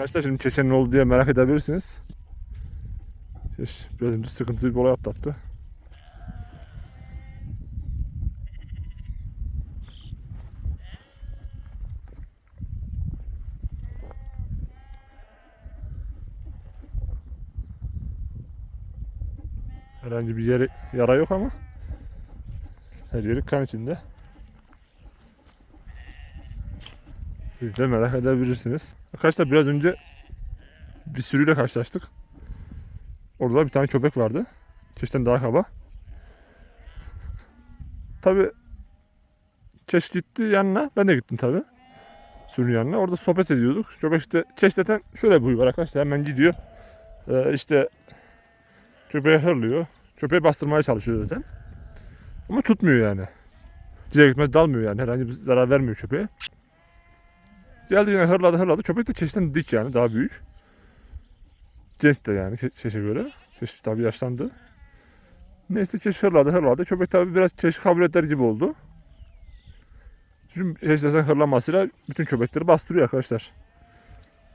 Arkadaşlar şimdi keçen ne oldu diye merak edebilirsiniz. Biraz önce sıkıntılı bir olay atlattı. Herhangi bir yere yara yok ama her yeri kan içinde. Siz de merak edebilirsiniz. Arkadaşlar biraz önce bir sürüyle karşılaştık. Orada bir tane köpek vardı. Keşten daha kaba. Tabi Keş gitti yanına. Ben de gittim tabi. Sürünün yanına. Orada sohbet ediyorduk. Köpek işte Keş zaten şöyle bir arkadaşlar. Hemen gidiyor. Ee, işte köpeğe hırlıyor. Köpeği bastırmaya çalışıyor zaten. Ama tutmuyor yani. Gider gitmez dalmıyor yani. Herhangi bir zarar vermiyor köpeğe. Geldi yine hırladı hırladı. Köpek de keşten dik yani daha büyük. Genç de yani ke- keşe göre. Keş tabii yaşlandı. Neyse keş hırladı hırladı. Köpek tabii biraz keş kabul eder gibi oldu. Çünkü keş zaten hırlamasıyla bütün köpekleri bastırıyor arkadaşlar.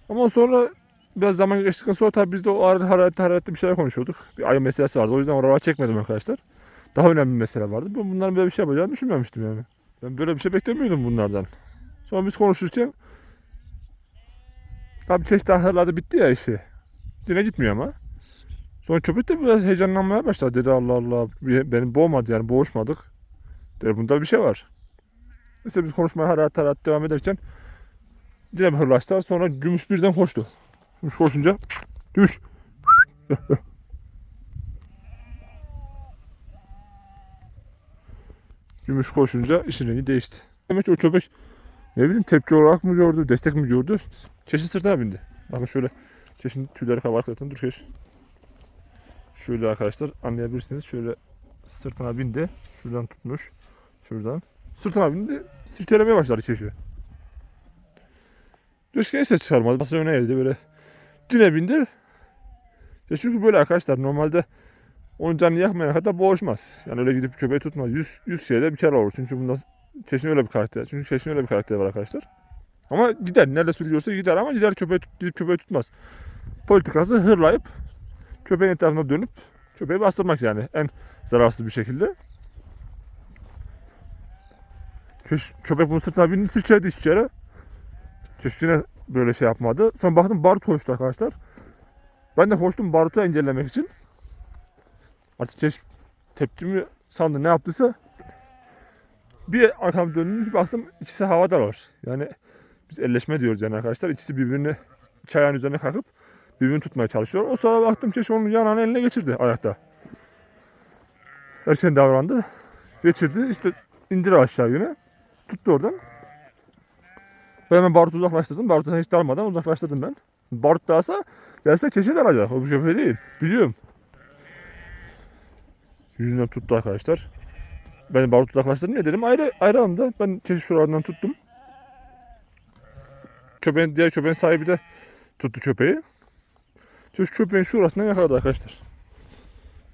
Ama sonra biraz zaman geçtikten sonra tabii biz de o arada hararetli hararetli bir şeyler konuşuyorduk. Bir ayı meselesi vardı. O yüzden oralara çekmedim arkadaşlar. Daha önemli bir mesele vardı. Ben bunların böyle bir şey yapacağını düşünmemiştim yani. Ben böyle bir şey beklemiyordum bunlardan. Sonra biz konuşurken Tabii keş daha hırladı bitti ya işi. Yine gitmiyor ama. Sonra köpek de biraz heyecanlanmaya başladı. Dedi Allah Allah beni boğmadı yani boğuşmadık. Dedi bunda bir şey var. Neyse biz konuşmaya hararet hararet devam ederken yine bir hırlaştılar. Sonra gümüş birden koştu. Gümüş koşunca gümüş. gümüş koşunca işin rengi değişti. Demek ki o köpek ne bileyim tepki olarak mı gördü, destek mi gördü? Keşin sırtına bindi. Bakın şöyle keşin tüyleri kabarık zaten. Dur keş. Şöyle arkadaşlar anlayabilirsiniz. Şöyle sırtına bindi. Şuradan tutmuş. Şuradan. Sırtına bindi. Sirkelemeye başladı keşi. Keşke ses çıkarmadı. Nasıl öne eğildi böyle. Dine bindi. Ya çünkü böyle arkadaşlar normalde onun canını yakmayana kadar boğuşmaz. Yani öyle gidip köpeği tutmaz. 100, 100 şeyde bir kere olur. Çünkü bunda kesin öyle bir karakter. Çünkü kesin öyle bir karakter var arkadaşlar. Ama gider. Nerede sürüyorsa gider ama gider köpeği gidip köpeği tutmaz. Politikası hırlayıp köpeğin etrafına dönüp köpeği bastırmak yani en zararsız bir şekilde. Köş, köpek bunun sırtına bindi kere. Keş yine böyle şey yapmadı. Sonra baktım Barut koştu arkadaşlar. Ben de koştum Barut'u engellemek için. Artık Keş tepkimi sandı ne yaptıysa bir arkam döndüm baktım ikisi havadalar. Yani biz elleşme diyoruz yani arkadaşlar. İkisi birbirini iki ayağın üzerine kalkıp birbirini tutmaya çalışıyor. O sırada baktım ki onun yanağını eline geçirdi ayakta. Erken davrandı. Geçirdi. İşte indir aşağı yine. Tuttu oradan. Ben hemen Barut'u uzaklaştırdım. Barut'u hiç dalmadan uzaklaştırdım ben. Barut dalsa derse keşe dalacak. O bir şey değil. Biliyorum. Yüzünden tuttu arkadaşlar. Ben Barut uzaklaştırdım ya dedim ayrı, ayrı anda ben keşi şuralarından tuttum. Köpeğin, diğer köpeğin sahibi de tuttu köpeği. Şu köpeğin şurasından yakaladı arkadaşlar.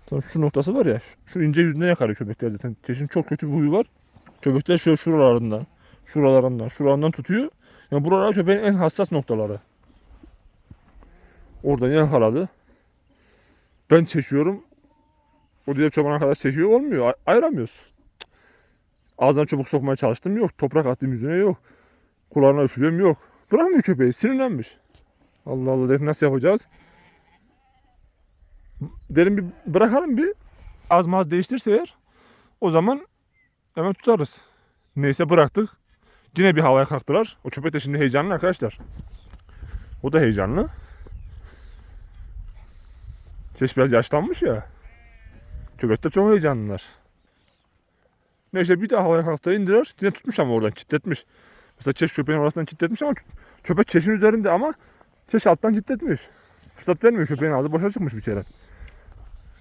Tam şu noktası var ya, şu, ince yüzünden yakalıyor köpekler zaten. Keşin çok kötü bir huyu var. Köpekler şöyle şuralarından, şuralarından, şuralarından tutuyor. Yani buralar köpeğin en hassas noktaları. Oradan yakaladı. Ben çekiyorum. O diğer çoban arkadaş çekiyor olmuyor. Ay- ayıramıyoruz. Ağzına çubuk sokmaya çalıştım yok. Toprak attım yüzüne yok. Kulağına üflüyorum yok. Bırakmıyor köpeği. Sinirlenmiş. Allah Allah dedim nasıl yapacağız? Dedim bir bırakalım bir. Az maz değiştirse eğer o zaman hemen tutarız. Neyse bıraktık. Yine bir havaya kalktılar. O köpek de şimdi heyecanlı arkadaşlar. O da heyecanlı. Keş biraz yaşlanmış ya. Köpek de çok heyecanlılar. Neyse bir daha havaya kalktı indiler. Yine tutmuş ama oradan kilitletmiş. Mesela Keş köpeğin orasından kilitletmiş ama köpek Keş'in üzerinde ama Keş alttan kilitletmiş. Fırsat vermiyor köpeğin ağzı boşa çıkmış bir kere.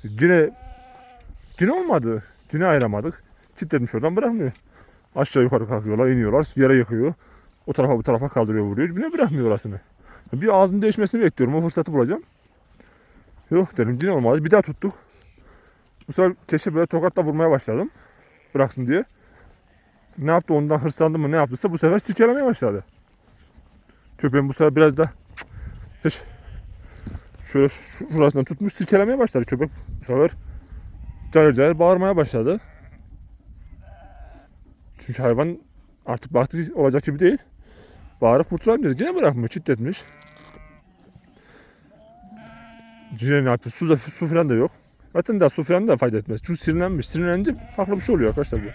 Yine yine olmadı. Yine ayıramadık. Kilitletmiş oradan bırakmıyor. Aşağı yukarı kalkıyorlar, iniyorlar, yere yıkıyor. O tarafa bu tarafa kaldırıyor, vuruyor. Yine bırakmıyor orasını. Bir ağzının değişmesini bekliyorum. O fırsatı bulacağım. Yok dedim yine olmadı. Bir daha tuttuk. Bu sefer keşke böyle tokatla vurmaya başladım. Bıraksın diye. Ne yaptı ondan hırslandı mı ne yaptıysa bu sefer sikelemeye başladı. Köpeğin bu sefer biraz da Hiç. Şöyle şu- şurasından tutmuş silkelemeye başladı köpek. Bu sefer cayır cayır bağırmaya başladı. Çünkü hayvan artık baktı olacak gibi değil. Bağırıp kurtulayım dedi. Yine bırakmıyor. Çitletmiş. Yine ne yapıyor? Su, da, su falan da yok. Zaten daha su da fayda etmez. Çünkü sinirlenmiş. Sinirlenince farklı bir şey oluyor arkadaşlar bu.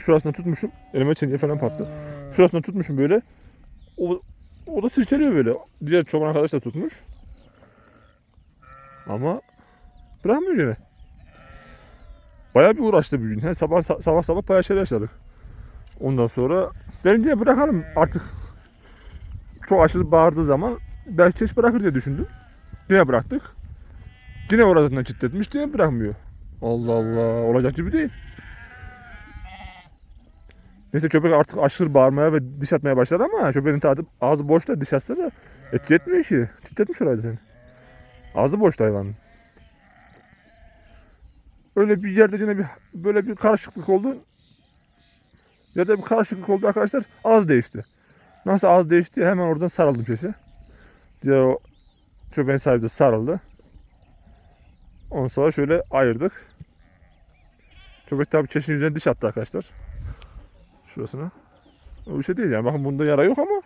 Şurasından tutmuşum. Elime çeneye falan patladı. Şurasından tutmuşum böyle. O, o da silkeliyor böyle. Diğer çoban arkadaş da tutmuş. Ama bırakmıyor yine. Bayağı bir uğraştı bir gün. He, sabah sabah sabah bayağı şeyler yaşadık. Ondan sonra benim diye bırakalım artık. Çok aşırı bağırdığı zaman belki hiç bırakır diye düşündüm. Yine bıraktık. Yine oradan kilitletmiş diye bırakmıyor. Allah Allah olacak gibi değil. Neyse köpek artık aşırı bağırmaya ve diş atmaya başladı ama köpeğin tadı ağzı boşta diş atsa da etki etmiyor ki. Kilitletmiş orayı zaten. Ağzı boşta hayvanın. Öyle bir yerde yine bir böyle bir karışıklık oldu. Ya da bir karışıklık oldu arkadaşlar. Az değişti. Nasıl az değişti hemen oradan sarıldım peşe. Diğer o köpeğin sahibi de sarıldı. Ondan sonra şöyle ayırdık. Köpek tabii keşin yüzüne diş attı arkadaşlar. Şurasına. Bir şey değil yani. Bakın bunda yara yok ama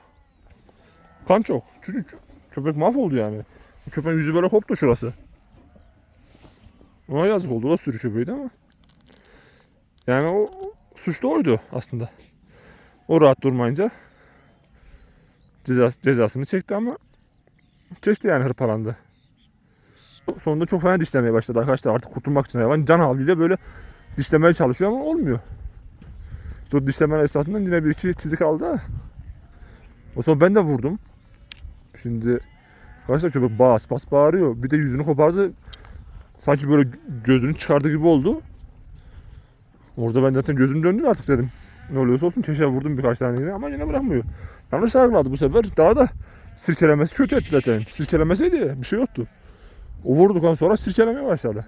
kan çok. Çünkü köpek mahvoldu yani. Köpeğin yüzü böyle koptu şurası. Ona yazık oldu. Da sürü köpeğiydi ama. Yani o suçlu oydu aslında. O rahat durmayınca cezas, cezasını çekti ama çekti yani hırpalandı. Sonunda çok fena dişlemeye başladı arkadaşlar. Artık kurtulmak için hayvan can havliyle böyle dişlemeye çalışıyor ama olmuyor. İşte o dişleme esasında yine bir iki çizik aldı. O zaman ben de vurdum. Şimdi arkadaşlar köpek bas bas bağırıyor. Bir de yüzünü kopardı. Sanki böyle gözünü çıkardı gibi oldu. Orada ben zaten gözüm döndü artık dedim. Ne oluyorsa olsun keşke vurdum birkaç tane yine ama yine bırakmıyor. Yanlış algıladı bu sefer. Daha da sirkelemesi kötü etti zaten. Sirkelemeseydi bir şey yoktu. Vurduktan sonra sirkelemeye başladı.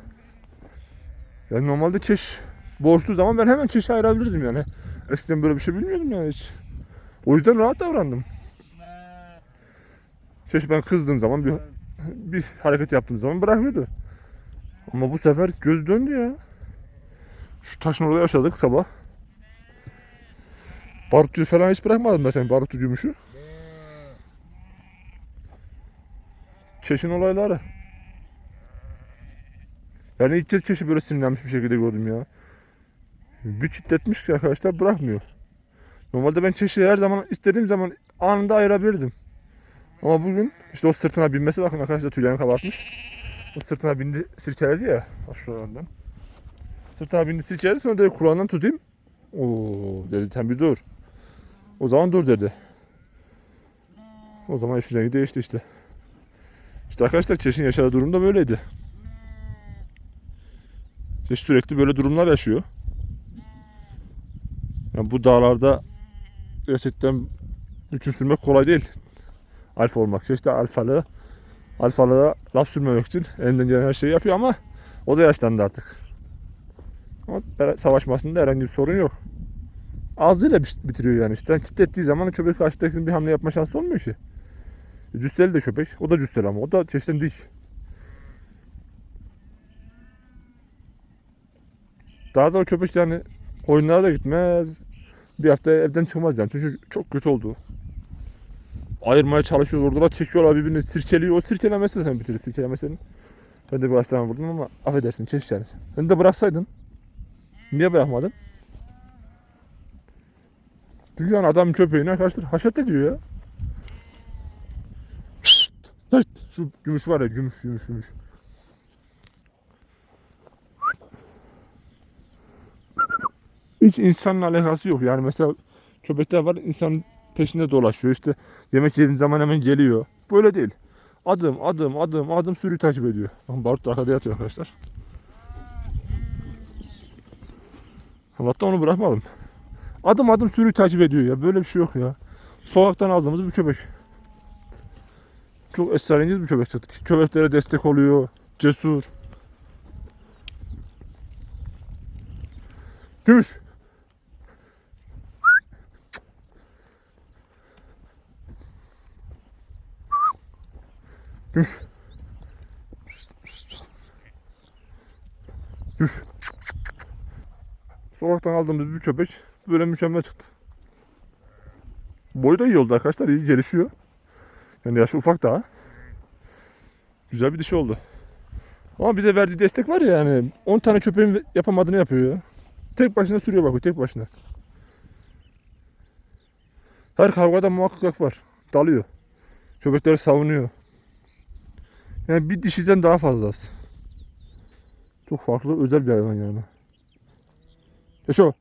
Yani normalde keş boğuştuğu zaman ben hemen keşe ayırabilirdim yani. Eskiden böyle bir şey bilmiyordum yani hiç. O yüzden rahat davrandım. Keş ben kızdığım zaman bir, bir hareket yaptığım zaman bırakıyordu. Ama bu sefer göz döndü ya. Şu taşın orada yaşadık sabah. Barutu falan hiç bırakmadım zaten barutu gümüşü. Keşin olayları. Yani ilk kez böyle sinirlenmiş bir şekilde gördüm ya. Bir kitletmiş ki arkadaşlar bırakmıyor. Normalde ben keşi her zaman istediğim zaman anında ayırabilirdim. Ama bugün işte o sırtına binmesi bakın arkadaşlar tüylerini kabartmış. O sırtına bindi sirkeledi ya. Bak şuradan. Sırtına bindi silkeledi sonra dedi kulağından tutayım. Oo dedi sen bir dur. O zaman dur dedi. O zaman işin rengi değişti işte. İşte arkadaşlar Keş'in yaşadığı durum da böyleydi. Keş sürekli böyle durumlar yaşıyor. Yani bu dağlarda gerçekten hüküm sürmek kolay değil. Alfa olmak. Keş de alfalı. Alfalığa laf sürmemek için elinden gelen her şeyi yapıyor ama o da yaşlandı artık. Ama savaşmasında herhangi bir sorun yok. Ağzıyla bitiriyor yani işte. Kitlettiği zaman köpek karşıdakinin bir hamle yapma şansı olmuyor ki. Cüsteli de köpek. O da cüsteli ama o da çeşitten dik. Daha da o köpek yani oyunlara da gitmez. Bir hafta evden çıkmaz yani. Çünkü çok kötü oldu. Ayırmaya çalışıyor. Orada çekiyorlar birbirini sirkeliyor. O sirkelemesi de sen bitirir sirkelemesini. Ben de birkaç tane vurdum ama affedersin keşke yani. Sen de bıraksaydın. Niye bırakmadın? Çünkü yani adam köpeğini arkadaşlar haşet ediyor ya. Şşt. Şu gümüş var ya gümüş gümüş gümüş. Hiç insanla alakası yok. Yani mesela köpekler var insan peşinde dolaşıyor. İşte yemek yediğin zaman hemen geliyor. Böyle değil. Adım adım adım adım sürü takip ediyor. Bakın Barut da arkada yatıyor arkadaşlar. Allah'tan onu bırakmadım. Adım adım sürü takip ediyor ya. Böyle bir şey yok ya. Sokaktan aldığımız bir köpek. Çok esrarengiz bir köpek çıktı. Köpeklere destek oluyor. Cesur. Gümüş. Düş. Düş. Sokaktan aldığımız bir köpek böyle mükemmel çıktı. Boyu da iyi oldu arkadaşlar. iyi gelişiyor. Yani yaşı ufak daha. Güzel bir dişi oldu. Ama bize verdiği destek var ya yani 10 tane köpeğin yapamadığını yapıyor ya. Tek başına sürüyor bak o tek başına. Her kavgada muhakkak var. Dalıyor. Köpekleri savunuyor. Yani bir dişiden daha fazlası. Çok farklı özel bir hayvan yani. Yaşo.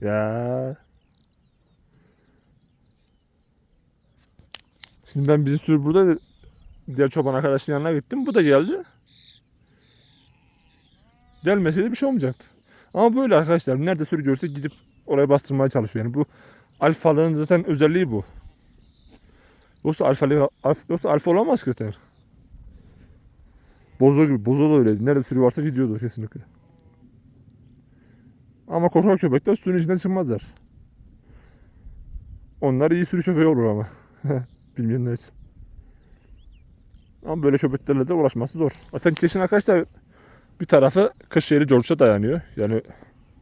Ya. Şimdi ben bizi sür burada diğer çoban arkadaşın yanına gittim. Bu da geldi. Gelmeseydi bir şey olmayacaktı. Ama böyle arkadaşlar nerede sürü görse gidip oraya bastırmaya çalışıyor. Yani bu alfalığın zaten özelliği bu. Yoksa alfalı alf, yoksa alfa olamaz ki zaten. Bozo gibi. Bozo da öyleydi. Nerede sürü varsa gidiyordu kesinlikle. Ama korkak köpekler sürünün içinden çıkmazlar. Onlar iyi sürü köpeği olur ama. Bilmeyenler için. Ama böyle köpeklerle de uğraşması zor. Zaten kesin arkadaşlar bir tarafı Kırşehir'i George'a dayanıyor. Yani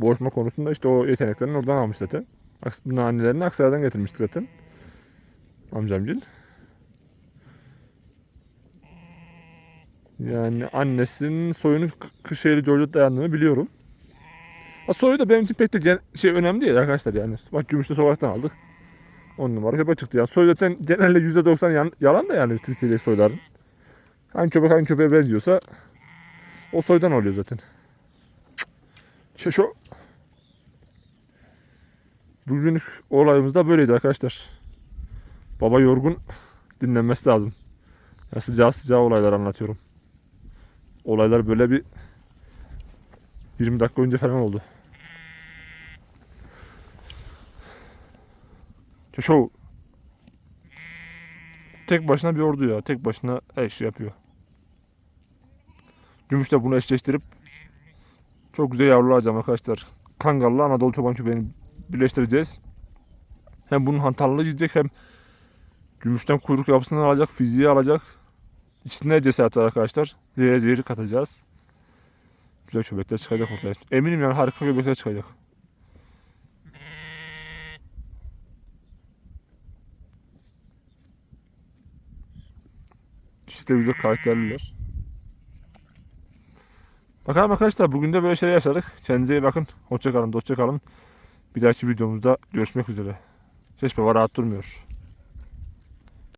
boğuşma konusunda işte o yeteneklerini oradan almış zaten. Bunun annelerini Aksaray'dan getirmişti zaten. Amcamgil. Yani annesinin soyunu K- Kırşehir'i George'a dayandığını biliyorum. Ha, soyu da benim için pek de şey önemli değil arkadaşlar yani. Bak Gümüşte sokaktan aldık. 10 numara köpek çıktı ya. Soy zaten genelde %90 yan- yalan da yani Türkiye'deki soyların. Hangi köpek hangi köpeğe benziyorsa o soydan oluyor zaten. Şaşo. Bugünlük olayımız da böyleydi arkadaşlar. Baba yorgun dinlenmesi lazım. Ya sıcağı sıcağı olaylar anlatıyorum. Olaylar böyle bir 20 dakika önce falan oldu. Şaşo. Tek başına bir ordu ya. Tek başına her şey yapıyor. Gümüşle bunu eşleştirip çok güzel yavrular alacağım arkadaşlar. Kangal'la Anadolu çoban köpeğini birleştireceğiz. Hem bunun hantallığı gidecek hem gümüşten kuyruk yapısını alacak, fiziği alacak. İkisine cesaret var arkadaşlar. Zehir zehir katacağız. Güzel köpekler çıkacak ortaya. Eminim yani harika köpekler çıkacak. İkisi de güzel karakterliler. Bakalım arkadaşlar bugün de böyle şeyler yaşadık. Kendinize iyi bakın. Hoşça kalın, dostça kalın. Bir dahaki videomuzda görüşmek üzere. Ses baba rahat durmuyor.